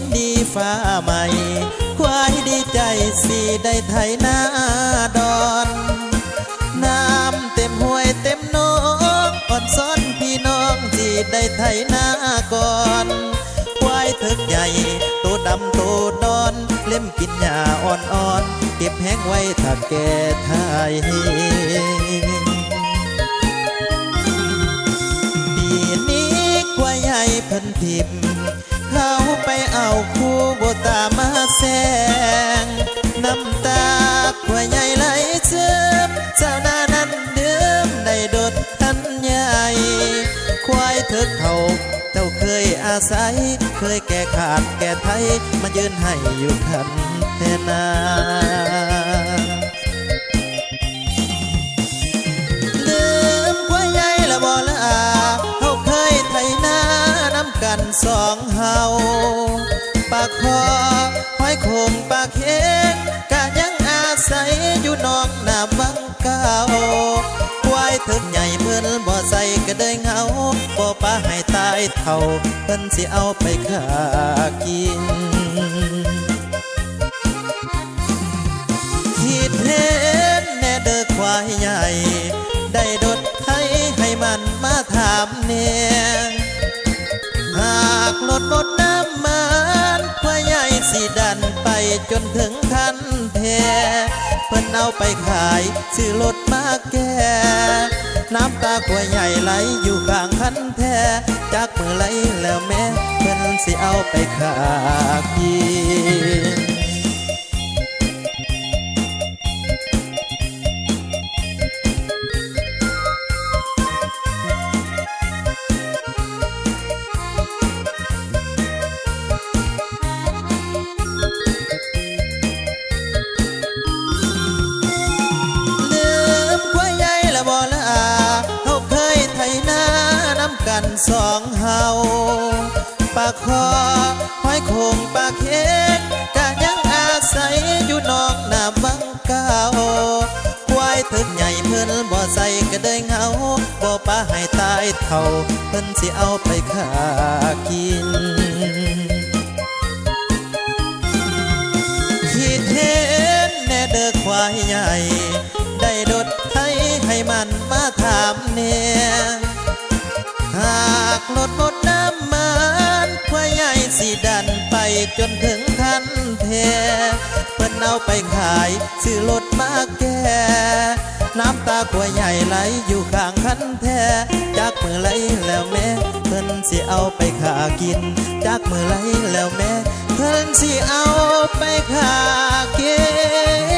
นดีฟ้าใหม่ ควายดีใจสีได้ไถนาดอน น้ำเต็มห้วยเต็มหนองอ่อนซ้อนพี่น้องสีได้ไถนาก่อนควายถึกใหญ่ตัวดำตัวดอน เล่มกินหญ้าอ่อนๆเก็บแห้งไว้ถ้าแก่ไทย เคยอาศัยเคยแก่ขาดแก่ไทย มายืนให้อยู่คันแทนาลืมควายใหญ่ละบ่ละอาเฮาเคยไถนาน้ำกันสองเฮาปากคอห้อยโคงปากเค็งกะยังอาศัยอยู่นอกหน้าบังเก่าควายถึงใหญ่เพิ่นบ่ใส่ก็ได้เหงาบ่ปาให้ตา เท่าเพิ่นสิเอาไปขากิน คิดเห็นแน่เด้อควายใหญ่ ได้ดดไทยให้มันมาถามเนียหากลดบดน้ำมันควายใหญ่สิดันไปจนถึงคันแท้เพิ่นเอาไปขายซื้อรถมาแก่ น้ำตาควยใหญ่ไหลอยู่ข้างคันแท้จากมือไหลแล้วแม่เพิ่นสิเอาไปขากี กันสองเฮาปลาคอห้อยคงปลาเค็งกะยังอาศัยอยู่นอกหน้าบังเก่าควายถึกใหญ่เพิ่นบ่ใส่ก็ได้เหงาบ่ปลาให้ตายเท่าเพิ่นสิเอาไปขากินคิดเห็นแน่เด้อควายใหญ่ ได้ดดไทยให้มันมาถามเนี่ยากลดหมดน้ำมันควายใหญ่สิดันไปจนถึงคันแทเพิ่นเอาไปขายซื้อรถมาแก่น้ำตาควายใหญ่ไหลอยู่ข้างคันแท้จากมือไหลแล้วแม่เพิ่นสิเอาไปขากิน จากมือไหลแล้วแม่เพิ่นสิเอาไปขากิน